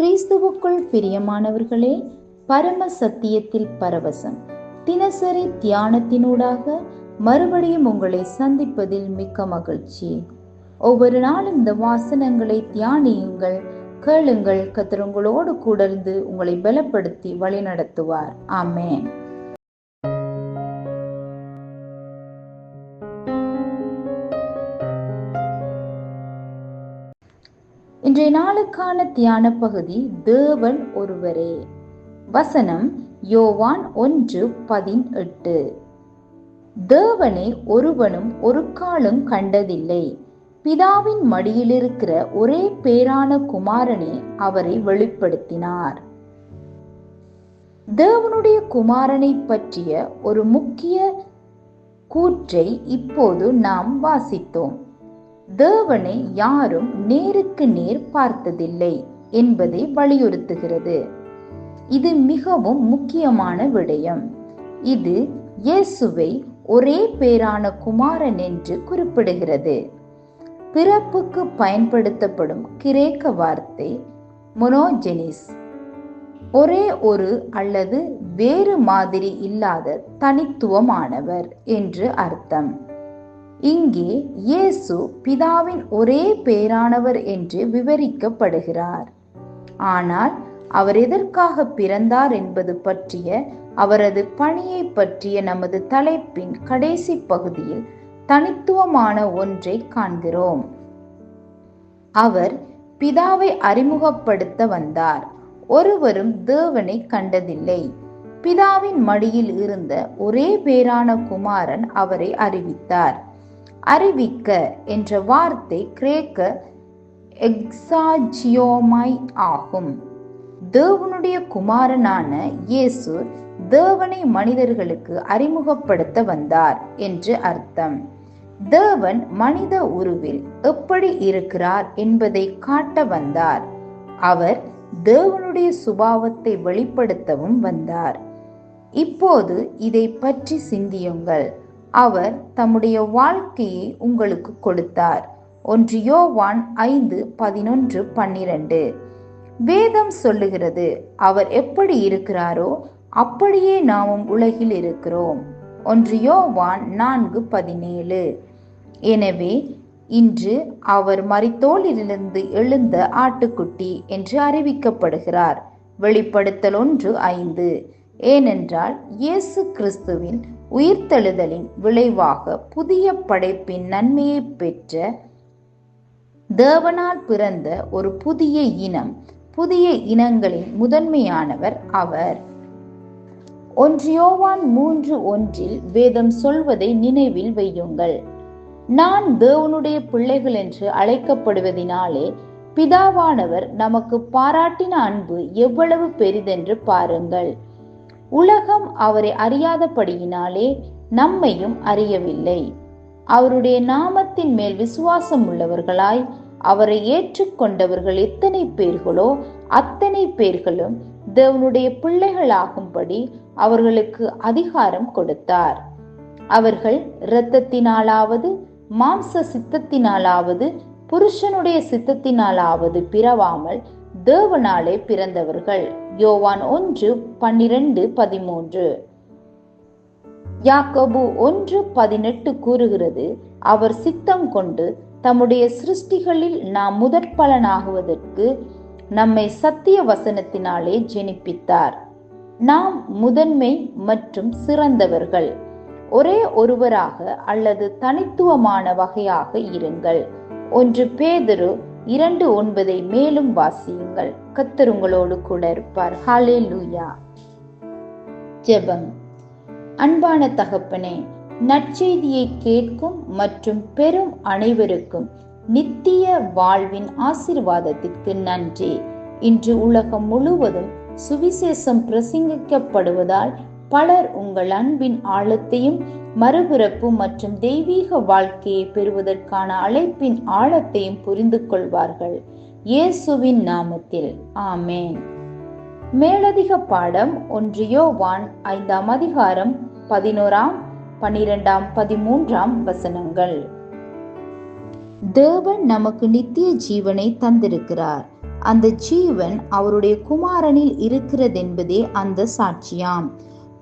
கிறிஸ்துவுக்குள் பிரியமானவர்களே பரம சத்தியத்தில் பரவசம். தினசரி தியானத்தினூடாக மறுபடியும் உங்களை சந்திப்பதில் மிக்க மகிழ்ச்சி. ஒவ்வொரு நாளும் இந்த வாசனங்களை தியானியுங்கள் கேளுங்கள் கத்தர் உங்களோடு உங்களை பலப்படுத்தி வழிநடத்துவார். ஆமேன். இன்றைய நாளுக்கான தியான பகுதி தேவன் ஒருவரே. வசனம் யோவான் ஒன்று பதினெட்டு. தேவனை ஒருவனும் ஒரு காலும் கண்டதில்லை. பிதாவின் மடியில் இருக்கிற ஒரே பேரான குமாரனே அவரை வெளிப்படுத்தினார். தேவனுடைய குமாரனை பற்றிய ஒரு முக்கிய கூற்றை இப்போது நாம் வாசித்தோம். தேவனை யாரும் நேருக்கு நேர் பார்த்ததில்லை என்பதை வலியுறுத்துகிறது. இது மிகவும் முக்கியமான விடயம். இது இயேசுவை ஒரே பேரான குமாரன் என்று குறிப்பிடுகிறது. பிறப்புக்கு பயன்படுத்தப்படும் கிரேக்க வார்த்தை மொனோஜெனிஸ். ஒரே ஒரு அல்லது வேறு மாதிரி இல்லாத தனித்துவமானவர் என்று அர்த்தம். இங்கே இயேசு பிதாவின் ஒரே பேரானவர் என்று விவரிக்கப்படுகிறார். ஆனால் அவர் எதற்காக பிறந்தார் என்பது பற்றிய அவரது பணியை பற்றிய நமது தலைப்பின் கடைசி பகுதியில் தனித்துவமான ஒன்றை காண்கிறோம். அவர் பிதாவை அறிமுகப்படுத்த வந்தார். ஒருவரும் தேவனை கண்டதில்லை. பிதாவின் மடியில் இருந்த ஒரே பேரான குமாரன் அவரை அறிவித்தார். அறிவிக்க என்ற வார்த்தை கிரேக்க எக்ஸாஜியோமாய் ஆகும். தேவனுடைய குமாரனான இயேசு தேவனை மனிதர்களுக்கு அறிமுகப்படுத்த வந்தார் என்று அர்த்தம். தேவன் மனித உருவில் எப்படி இருக்கிறார் என்பதை காட்ட வந்தார். அவர் தேவனுடைய சுபாவத்தை வெளிப்படுத்தவும் வந்தார். இப்போது இதை பற்றி சிந்தியுங்கள். அவர் தம்முடைய வாழ்க்கையை உங்களுக்கு கொடுத்தார். ஒன்று யோவான் ஐந்து பதினொன்று பன்னிரண்டு. வேதம் சொல்லுகிறது அவர் எப்படி இருக்கிறாரோ அப்படியே நாமும் உலகில் இருக்கிறோம். ஒன்று யோவான் நான்கு பதினேழு. எனவே இன்று அவர் மரித்தோலிலிருந்து எழுந்த ஆட்டுக்குட்டி என்று அறிவிக்கப்படுகிறார். வெளிப்படுத்தல் ஒன்று ஐந்து. ஏனென்றால் இயேசு கிறிஸ்துவின் உயிர்த்தெழுதலின் விளைவாக புதிய படைப்பின் நன்மையை பெற்ற தேவனால் பிறந்த ஒரு புதிய இனம் புதிய இனங்களின் முதன்மையானவர் அவர். ஒன்றியோவான் மூன்று ஒன்றில் வேதம் சொல்வதை நினைவில் வையுங்கள். நான் தேவனுடைய பிள்ளைகள் என்று அழைக்கப்படுவதினாலே பிதாவானவர் நமக்கு பாராட்டின அன்பு எவ்வளவு பெரிதென்று பாருங்கள். உலகம் அவரை அறியாதபடியினாலே நம்மையும் அறியவில்லை. அவருடைய நாமத்தின் மேல் விசுவாசம் உள்ளவர்களாய் அவரை ஏற்றுக்கொண்டவர்கள் எத்தனை பேர்களோ அத்தனை பேர்களும் தேவனுடைய பிள்ளைகளாகும்படி அவர்களுக்கு அதிகாரம் கொடுத்தார். அவர்கள் இரத்தத்தினாலாவது மாம்ச சித்தத்தினாலாவது புருஷனுடைய சித்தத்தினாலாவது பிறவாமல் தேவனாலே பிறந்தவர்கள். யோவான் ஒன்று பன்னிரண்டு பதிமூன்று. யாக்கோபு ஒன்று பதினெட்டு கூறுகிறது அவர் சித்தம் கொண்டு தம்முடைய சிருஷ்டிகளில் நாம் முதற்பலனாகுவதற்கு நம்மை சத்திய வசனத்தினாலே ஜெனிப்பித்தார். நாம் முதன்மை மற்றும் சிறந்தவர்கள். ஒரே ஒருவராக அல்லது தனித்துவமான வகையாக இருங்கள். ஒன்று பேதரு இரண்டு ஒன்பதை மேலும் வாசியுங்கள். கத்தருங்களோடு கூட இருப்பார். ஹாலே லூயா ஜெபம். அன்பான தகப்பனே நற்செய்தியை கேட்கும் மற்றும் பெரும் அனைவருக்கும் நித்திய வாழ்வின் ஆசிர்வாதத்திற்கு நன்றி. இன்று உலகம் முழுவதும் சுவிசேஷம் பிரசங்கிக்கப்படுவதால் பலர் உங்கள் அன்பின் ஆழத்தையும் மறுபிறப்பு மற்றும் தெய்வீக வாழ்க்கையை பெறுவதற்கான அழைப்பின் ஆழத்தையும் புரிந்து கொள்வார்கள். இயேசுவின் நாமத்தில். ஆமேன். மேலதிக பாடம் ஒன்று யோவான் ஐந்தாம் அதிகாரம் பதினோராம் பனிரெண்டாம் பதிமூன்றாம் வசனங்கள். தேவன் நமக்கு நித்திய ஜீவனை தந்திருக்கிறார். அந்த ஜீவன் அவருடைய குமாரனில் இருக்கிறதென்பதே அந்த சாட்சியாம்.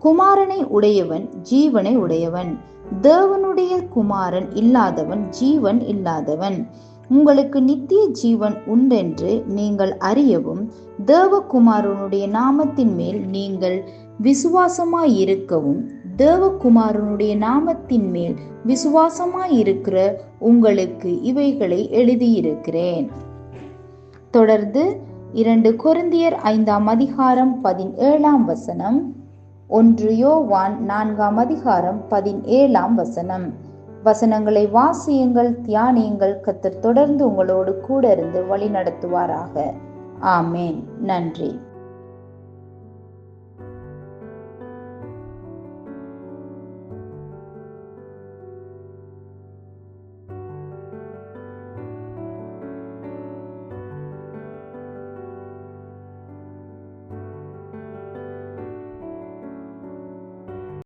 குமாரனை உடையவன் ஜீவனை உடையவன். தேவனுடைய குமாரன் இல்லாதவன் ஜீவன் இல்லாதவன். உங்களுக்கு நித்திய ஜீவன் உண்டென்று நீங்கள் அறியவும் தேவகுமாரனுடைய நாமத்தின் மேல் நீங்கள் விசுவாசமாயிருக்கவும் தேவகுமாரனுடைய நாமத்தின் மேல் விசுவாசமாயிருக்கிற உங்களுக்கு இவைகளை எழுதியிருக்கிறேன். தொடர்ந்து இரண்டு கொரிந்தியர் ஐந்தாம் அதிகாரம் பதினேழாம் வசனம். ஒன்று யோவான் நான்காம் அதிகாரம் பதினேழாம் வசனம். வசனங்களை வாசியுங்கள் தியானியுங்கள் கத்தர் தொடர்ந்து உங்களோடு கூட இருந்து வழி நடத்துவாராக ஆமேன். நன்றி.